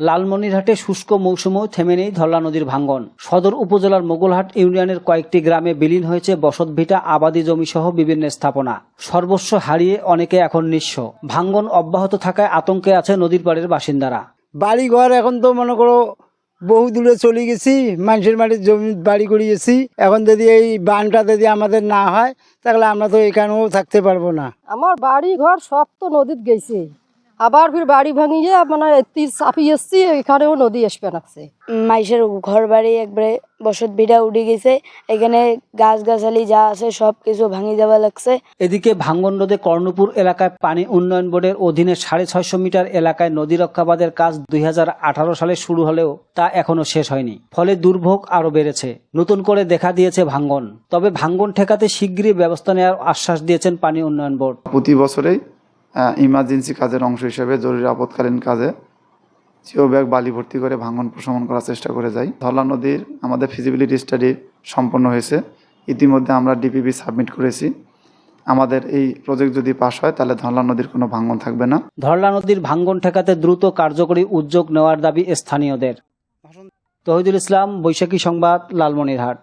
লালমনিরহাটে শুষ্ক মৌসুমেও থেমে নেই ধল্লা নদীর ভাঙ্গন। সদর উপজেলার মোগলহাট ইউনিয়নের কয়েকটি গ্রামে বিলীন হয়েছে বসতভিটা আবাদি জমিসহ বিভিন্ন স্থাপনা। সর্বস্ব হারিয়ে অনেকে এখন নিঃস্ব। ভাঙ্গন অব্যাহত থাকায় আতঙ্কে আছে নদীর পাড়ের বাসিন্দারা। বাড়ি ঘর এখন তো মনে করো বহু দূরে চলে গেছি মানুষের মাটির জমি বাড়ি করে গেছি। এখন যদি এই বানটা যদি আমাদের না হয় তাহলে আমরা তো এখানেও থাকতে পারব না। আমার বাড়ি ঘর সব তো নদীত গেছে। আবার ফির বাড়ি ভাঙিয়ে মানে তীর চাপি এসছি এখানেও নদী আসবে লাগছে মাইসের ঘর বাড়ি একবারে বসত ভিটা উঠে গেছে এখানে গাছ গাছালি যা আছে সব কিছু ভাঙি যাওয়া লাগছে। এদিকে ভাঙ্গন নদে কর্ণপুর এলাকায় পানি উন্নয়ন বোর্ডের অধীনে সাড়ে ছয়শো মিটার এলাকায় নদী রক্ষাবাদের কাজ দুই হাজার আঠারো সালে শুরু হলেও তা এখনও শেষ হয়নি। ফলে দুর্ভোগ আরও বেড়েছে। নতুন করে দেখা দিয়েছে ভাঙ্গন। তবে ভাঙ্গন ঠেকাতে শিগগিরই ব্যবস্থা নেওয়ার আশ্বাস দিয়েছেন পানি উন্নয়ন বোর্ড। প্রতি বছরেই ইমার্জেন্সি কাজের অংশ হিসেবে জরুরি আপৎকালীন কাজে জিও ব্যাগ, বালি ভর্তি করে ভাঙন প্রশমন করার চেষ্টা করে যাই। ধলা নদীর আমাদের ফিজিবিলিটি স্টাডি সম্পন্ন হয়েছে। ইতিমধ্যে আমরা ডিপিবি সাবমিট করেছি। আমাদের এই প্রজেক্ট যদি পাশ হয়, তাহলে ধরলা নদীর কোনো ভাঙন থাকবে না। ধরলা নদীর ভাঙ্গন ঠেকাতে দ্রুত কার্যকরী উদ্যোগ নেওয়ার দাবি স্থানীয়দের। তহিদুল ইসলাম, বৈশাখী সংবাদ, লালমনিরহাট।